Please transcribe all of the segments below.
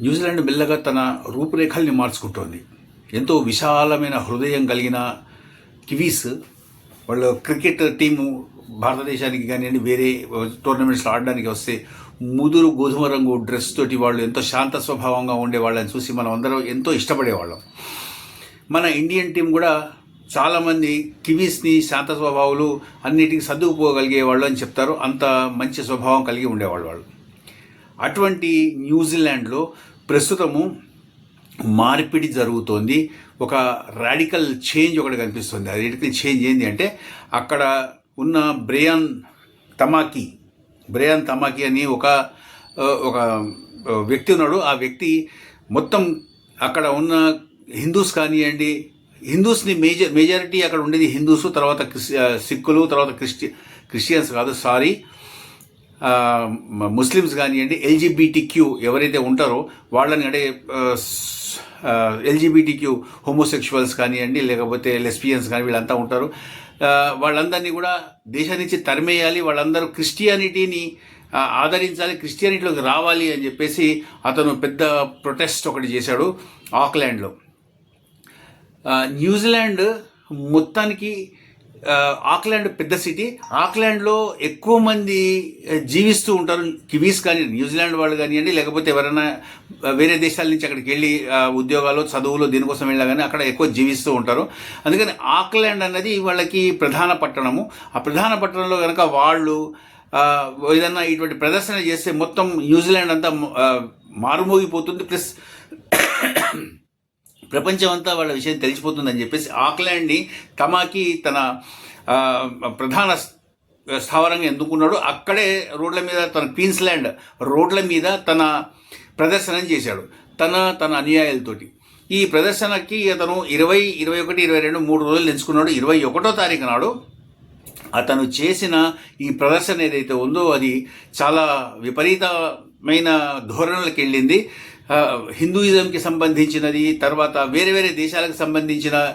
New Zealand మెల్లగా తన రూపురేఖల్ని మార్చుకుంటోంది ఎంతో విశాలమైన హృదయం కలిగిన కివీస్ వాళ్ళు క్రికెట్ టీము భారతదేశానికి కానివ్వండి వేరే టోర్నమెంట్స్లో ఆడడానికి వస్తే ముదురు గోధుమ రంగు డ్రెస్ తోటి వాళ్ళు ఎంతో శాంత స్వభావంగా ఉండే వాళ్ళని చూసి మనం అందరం ఎంతో ఇష్టపడేవాళ్ళం. మన ఇండియన్ టీం కూడా చాలామంది కివీస్ని శాంత స్వభావాలు అన్నిటికీ సర్దుకుపోగలిగే వాళ్ళు అని చెప్తారు. అంత మంచి స్వభావం కలిగి ఉండేవాళ్ళు వాళ్ళు. అటువంటి న్యూజిలాండ్లో ప్రస్తుతము మార్పిడి జరుగుతోంది. ఒక రాడికల్ చేంజ్ ఒకటి కనిపిస్తుంది. ఆ రాడికల్ చేంజ్ ఏంటి అంటే అక్కడ ఉన్న బ్రేయాన్ తమాకి బ్రేయాన్ తమాకి అని ఒక ఒక వ్యక్తి ఉన్నాడు. ఆ వ్యక్తి మొత్తం అక్కడ ఉన్న హిందూస్ కానివ్వండి హిందూస్ని మేజర్ మెజారిటీ అక్కడ ఉండేది హిందూస్ తర్వాత క్రిస్ సిక్కులు తర్వాత క్రిస్టి క్రిస్టియన్స్ కాదు సారీ. ముస్లిమ్స్ కానివ్వండి ఎల్జీబీటీ క్యూ ఎవరైతే ఉంటారో వాళ్ళని అంటే ఎల్జీబీటీ క్యూ హోమోసెక్షువల్స్ కానివ్వండి లేకపోతే లెస్బియన్స్ కానీ వీళ్ళంతా ఉంటారు. వాళ్ళందరినీ కూడా దేశం నుంచి తరిమేయాలి వాళ్ళందరూ క్రిస్టియానిటీని ఆదరించాలి క్రిస్టియానిటీలోకి రావాలి అని చెప్పేసి అతను పెద్ద ప్రొటెస్ట్ ఒకటి చేశాడు ఆక్లాండ్లో. న్యూజిలాండ్ మొత్తానికి ఆక్లాండ్ పెద్ద సిటీ. ఆక్లాండ్లో ఎక్కువ మంది జీవిస్తూ ఉంటారు కివీస్ కానీ న్యూజిలాండ్ వాళ్ళు కానివ్వండి లేకపోతే ఎవరైనా వేరే దేశాల నుంచి అక్కడికి వెళ్ళి ఉద్యోగాలు చదువులు దీనికోసం వెళ్ళినా కానీ అక్కడ ఎక్కువ జీవిస్తూ ఉంటారు. అందుకని ఆక్లాండ్ అన్నది వాళ్ళకి ప్రధాన పట్టణము. ఆ ప్రధాన పట్టణంలో కనుక వాళ్ళు ఏదన్నా ఇటువంటి ప్రదర్శన చేస్తే మొత్తం న్యూజిలాండ్ అంతా మారుమోగిపోతుంది. ప్లస్ ప్రపంచం అంతా వాళ్ళ విషయం తెలిసిపోతుందని చెప్పేసి ఆక్లాండ్ని తమాకి తన ప్రధాన స్థావరంగా ఎందుకున్నాడు అక్కడే రోడ్ల మీద తన క్వీన్స్లాండ్ రోడ్ల మీద తన ప్రదర్శన చేశాడు. తన తన అనుయాయులతోటి. ఈ ప్రదర్శనకి అతను ఇరవై ఇరవై ఒకటి ఇరవై రెండు మూడు రోజులు ఎంచుకున్నాడు ఇరవై ఒకటో తారీఖు నాడు అతను చేసిన ఈ ప్రదర్శన ఏదైతే ఉందో అది చాలా విపరీతమైన ధోరణులకు వెళ్ళింది హిందూయిజంకి సంబంధించినది తర్వాత వేరే వేరే దేశాలకు సంబంధించిన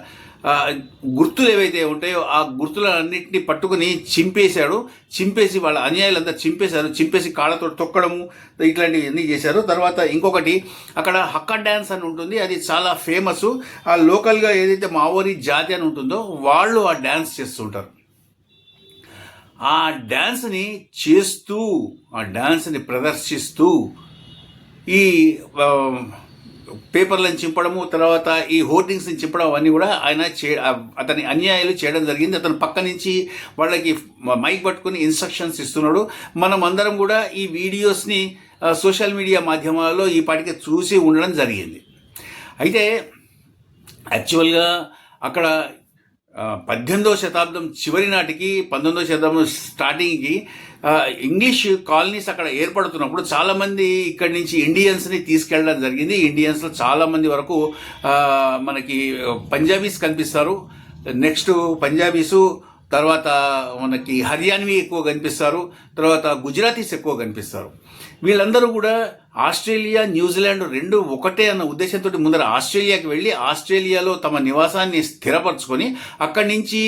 గుర్తులు ఏవైతే ఉంటాయో ఆ గుర్తులన్నింటినీ పట్టుకుని చింపేశాడు. చింపేసి వాళ్ళ అన్యాయాలంతా చింపేశారు. చింపేసి కాళ్ళతో తొక్కడము ఇట్లాంటివి అన్నీ చేశారు. తర్వాత ఇంకొకటి అక్కడ హక్క డ్యాన్స్ అని ఉంటుంది. అది చాలా ఫేమస్. ఆ లోకల్గా ఏదైతే మావోరి జాతి అని ఉంటుందో వాళ్ళు ఆ డ్యాన్స్ చేస్తుంటారు. ఆ డ్యాన్స్ని చేస్తూ ఆ డ్యాన్స్ని ప్రదర్శిస్తూ ఈ పేపర్లను చింపడము తర్వాత ఈ హోర్డింగ్స్ని చింపడం అవన్నీ కూడా ఆయన చే అతని అన్యాయాలు చేయడం జరిగింది. అతను పక్క నుంచి వాళ్ళకి మైక్ పట్టుకుని ఇన్స్ట్రక్షన్స్ ఇస్తున్నాడు. మనం అందరం కూడా ఈ వీడియోస్ని సోషల్ మీడియా మాధ్యమాలలో ఈ పాటికి చూసి ఉండడం జరిగింది. అయితే యాక్చువల్గా అక్కడ పద్దెనిమిదవ శతాబ్దం చివరి నాటికి పంతొమ్మిదవ శతాబ్దం స్టార్టింగ్కి ఇంగ్లీష్ కాలనీస్ అక్కడ ఏర్పడుతున్నప్పుడు చాలామంది ఇక్కడి నుంచి ఇండియన్స్ని తీసుకెళ్ళడం జరిగింది. ఇండియన్స్లో చాలామంది వరకు మనకి పంజాబీస్ కనిపిస్తారు. నెక్స్ట్ పంజాబీసు తర్వాత మనకి హర్యానవి ఎక్కువ కనిపిస్తారు తర్వాత గుజరాతీస్ ఎక్కువ కనిపిస్తారు. వీళ్ళందరూ కూడా ఆస్ట్రేలియా న్యూజిలాండ్ రెండు ఒకటే అన్న ఉద్దేశంతో ముందర ఆస్ట్రేలియాకి వెళ్ళి ఆస్ట్రేలియాలో తమ నివాసాన్ని స్థిరపరచుకొని అక్కడి నుంచి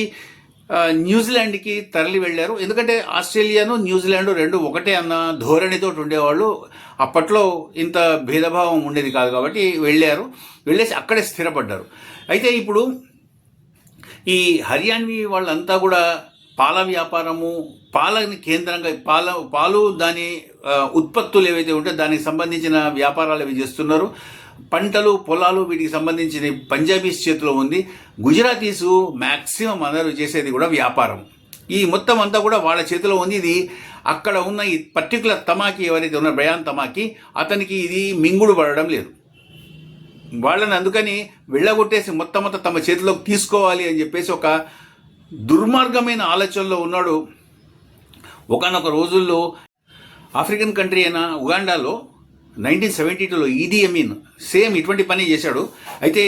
న్యూజిలాండ్కి తరలి వెళ్ళారు. ఎందుకంటే ఆస్ట్రేలియాను న్యూజిలాండ్ రెండు ఒకటే అన్న ధోరణితో ఉండేవాళ్ళు. అప్పట్లో ఇంత భేదభావం ఉండేది కాదు కాబట్టి వెళ్ళారు. వెళ్ళేసి అక్కడే స్థిరపడ్డారు. అయితే ఇప్పుడు ఈ హర్యాన్వి వాళ్ళంతా కూడా పాల వ్యాపారము పాలని కేంద్రంగా పాల పాలు దాని ఉత్పత్తులు ఏవైతే ఉంటే దానికి సంబంధించిన వ్యాపారాలు అవి చేస్తున్నారు. పంటలు పొలాలు వీటికి సంబంధించిన పంజాబీస్ చేతిలో ఉంది. గుజరాతీసు మ్యాక్సిమం అందరూ చేసేది కూడా వ్యాపారం. ఈ మొత్తం అంతా కూడా వాళ్ళ చేతిలో ఉంది. ఇది అక్కడ ఉన్న ఈ పర్టికులర్ తమాకి ఎవరైతే ఉన్నారో బయాన్ తమాకి అతనికి ఇది మింగుడు పడడం లేదు. వాళ్ళని అందుకని వెళ్ళగొట్టేసి మొత్తం మొత్తం తమ చేతిలోకి తీసుకోవాలి అని చెప్పేసి ఒక దుర్మార్గమైన ఆలోచనలో ఉన్నాడు. ఒకనొక రోజుల్లో ఆఫ్రికన్ కంట్రీ అయిన ఉగాండాలో నైన్టీన్ సెవెంటీ టూలో ఈడీ అమీన్ సేమ్ ఇటువంటి పని చేశాడు. అయితే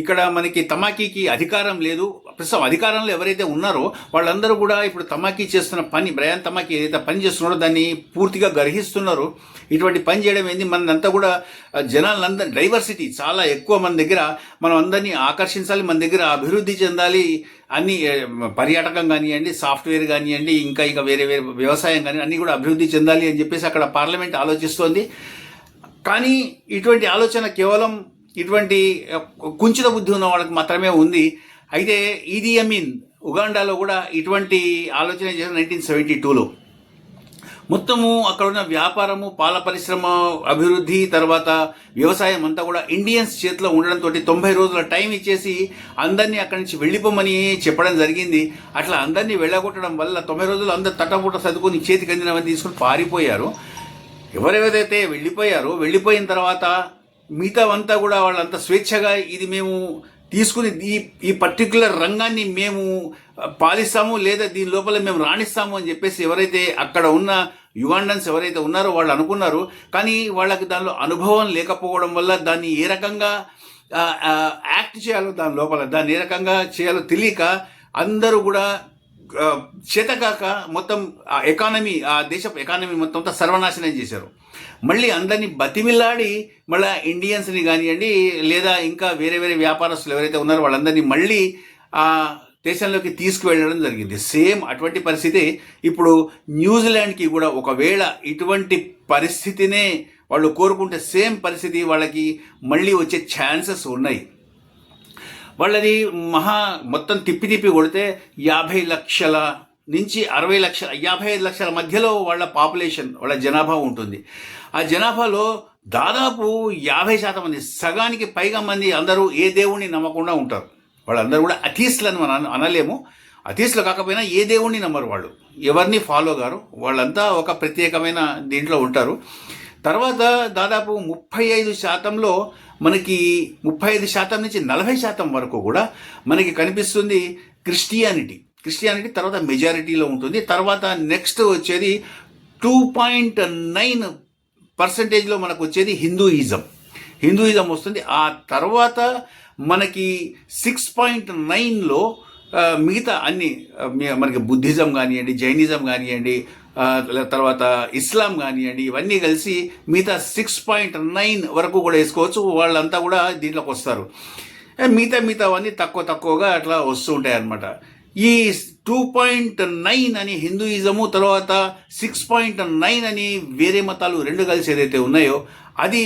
ఇక్కడ మనకి తమాకీకి అధికారం లేదు. ప్రస్తుతం అధికారంలో ఎవరైతే ఉన్నారో వాళ్ళందరూ కూడా ఇప్పుడు తమాకీ చేస్తున్న పని బ్రయాన్ తమాకీ ఏదైతే పని చేస్తున్నారో దాన్ని పూర్తిగా గ్రహిస్తున్నారు. ఇటువంటి పని చేయడం ఏంది? మనంతా కూడా జనాలందరి జనాలందరూ డైవర్సిటీ చాలా ఎక్కువ మన దగ్గర. మనం అందరినీ ఆకర్షించాలి మన దగ్గర అభివృద్ధి చెందాలి అన్ని పర్యాటకం కానివ్వండి సాఫ్ట్వేర్ కానివ్వండి ఇంకా ఇంకా వేరే వేరే వ్యవసాయం కానీ అన్ని కూడా అభివృద్ధి చెందాలి అని చెప్పేసి అక్కడ పార్లమెంట్ ఆలోచిస్తోంది. కానీ ఇటువంటి ఆలోచన కేవలం ఇటువంటి కుంచిత బుద్ధి ఉన్న వాళ్ళకి మాత్రమే ఉంది. అయితే ఈదీ అమీన్ ఉగాండాలో కూడా ఇటువంటి ఆలోచన చేసిన నైన్టీన్ సెవెంటీ టూలో. మొత్తము అక్కడ ఉన్న వ్యాపారము పాల పరిశ్రమ అభివృద్ధి తర్వాత వ్యవసాయం అంతా కూడా ఇండియన్స్ చేతిలో ఉండడంతో తొంభై రోజుల టైం ఇచ్చేసి అందరినీ అక్కడి నుంచి వెళ్ళిపోమని చెప్పడం జరిగింది. అట్లా అందరినీ వెళ్ళగొట్టడం వల్ల తొంభై రోజులు అందరు తట్టపూట చదువుకొని చేతికి అందినవని తీసుకుని పారిపోయారు. ఎవరెవరైతే వెళ్ళిపోయారో వెళ్ళిపోయిన తర్వాత మిగతావంతా కూడా వాళ్ళంతా స్వేచ్ఛగా ఇది మేము తీసుకుని ఈ ఈ పర్టికులర్ రంగాన్ని మేము పాలిస్తాము లేదా దీని లోపల మేము రాణిస్తాము అని చెప్పేసి ఎవరైతే అక్కడ ఉన్న యుగాండన్స్ ఎవరైతే ఉన్నారో వాళ్ళు అనుకున్నారు. కానీ వాళ్ళకి దానిలో అనుభవం లేకపోవడం వల్ల దాన్ని ఏ రకంగా యాక్ట్ చేయాలో దాని లోపల దాన్ని ఏ రకంగా చేయాలో తెలియక అందరూ కూడా చేతకాక మొత్తం ఆ ఎకానమీ ఆ దేశపు ఎకానమీ మొత్తం అంతా సర్వనాశనం చేశారు. మళ్ళీ అందరినీ బతిమిల్లాడి మళ్ళీ ఇండియన్స్ని కానివ్వండి లేదా ఇంకా వేరే వేరే వ్యాపారస్తులు ఎవరైతే ఉన్నారో వాళ్ళందరినీ మళ్ళీ ఆ దేశంలోకి తీసుకువెళ్ళడం జరిగింది. సేమ్ అటువంటి పరిస్థితి ఇప్పుడు న్యూజిలాండ్కి కూడా ఒకవేళ ఇటువంటి పరిస్థితినే వాళ్ళు కోరుకుంటే సేమ్ పరిస్థితి వాళ్ళకి మళ్ళీ వచ్చే ఛాన్సెస్ ఉన్నాయి. వాళ్ళది మహా మొత్తం తిప్పి తిప్పి కొడితే యాభై లక్షల నుంచి అరవై లక్షల యాభై ఐదు లక్షల మధ్యలో వాళ్ళ పాపులేషన్ వాళ్ళ జనాభా ఉంటుంది. ఆ జనాభాలో దాదాపు యాభై శాతం మంది సగానికి పైగా మంది అందరూ ఏ దేవుణ్ణి నమ్మకుండా ఉంటారు. వాళ్ళందరూ కూడా అథీస్లు అని మనం అన- అనలేము. అథీస్లు కాకపోయినా ఏ దేవుణ్ణి నమ్మరు వాళ్ళు. ఎవరిని ఫాలో గారు వాళ్ళంతా ఒక ప్రత్యేకమైన దీంట్లో ఉంటారు. తర్వాత దాదాపు ముప్పై ఐదు శాతంలో మనకి ముప్పై ఐదు శాతం నుంచి నలభై శాతం వరకు కూడా మనకి కనిపిస్తుంది క్రిస్టియానిటీ. క్రిస్టియానిటీ తర్వాత మెజారిటీలో ఉంటుంది. తర్వాత నెక్స్ట్ వచ్చేది టూ పాయింట్ నైన్ పర్సంటేజ్లో మనకు వచ్చేది హిందూయిజం. హిందూయిజం వస్తుంది. ఆ తర్వాత మనకి సిక్స్ పాయింట్ నైన్లో మిగతా అన్ని మనకి బుద్ధిజం కానివ్వండి జైనిజం కానివ్వండి తర్వాత ఇస్లాం కానివ్వండి ఇవన్నీ కలిసి మిగతా సిక్స్ పాయింట్ నైన్ వరకు కూడా వేసుకోవచ్చు. వాళ్ళంతా కూడా దీంట్లోకి వస్తారు. మిగతా మిగతా అవన్నీ తక్కువ తక్కువగా అట్లా వస్తూ ఉంటాయి అన్నమాట ఈ టూ పాయింట్ నైన్ అని హిందూయిజము తర్వాత సిక్స్ పాయింట్ నైన్ అని వేరే మతాలు రెండు కలిసి ఏదైతే ఉన్నాయో అది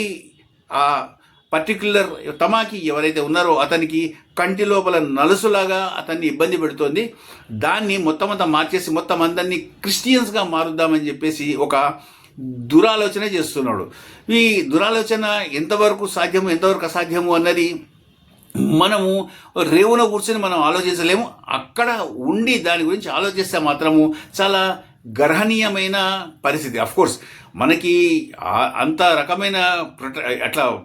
పర్టికులర్ పర్టిక్యులర్ తమాకి ఎవరైతే ఉన్నారో అతనికి కంటి లోపల నలుసులాగా అతన్ని ఇబ్బంది పెడుతోంది. దాన్ని మొత్తం అంతా మార్చేసి మొత్తం అందరినీ క్రిస్టియన్స్గా మారుద్దామని చెప్పేసి ఒక దురాలోచన చేస్తున్నాడు. ఈ దురాలోచన ఎంతవరకు సాధ్యము ఎంతవరకు అసాధ్యము అన్నది మనము రేవున కూర్చొని మనం ఆలోచించలేము. అక్కడ ఉండి దాని గురించి ఆలోచిస్తే మాత్రము చాలా గర్హనీయమైన పరిస్థితి. అఫ్ కోర్స్ మనకి అంత రకమైన ప్రొట- అట్లా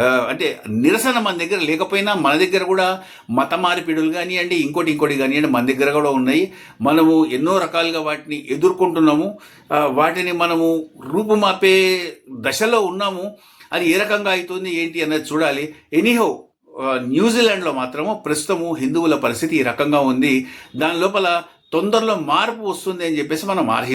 అంటే నిరసన మన దగ్గర లేకపోయినా మన దగ్గర కూడా మత మార్పిడులు కానివ్వండి ఇంకోటి ఇంకోటి కానివ్వండి మన దగ్గర కూడా ఉన్నాయి. మనము ఎన్నో రకాలుగా వాటిని ఎదుర్కొంటున్నాము. వాటిని మనము రూపుమాపే దశలో ఉన్నాము. అది ఏ రకంగా అవుతుంది ఏంటి అన్నది చూడాలి. ఎనీహో న్యూజిలాండ్లో మాత్రము ప్రస్తుతము హిందువుల పరిస్థితి ఈ రకంగా ఉంది. దాని లోపల తొందరలో మార్పు వస్తుంది అని చెప్పేసి మనం ఆర్హి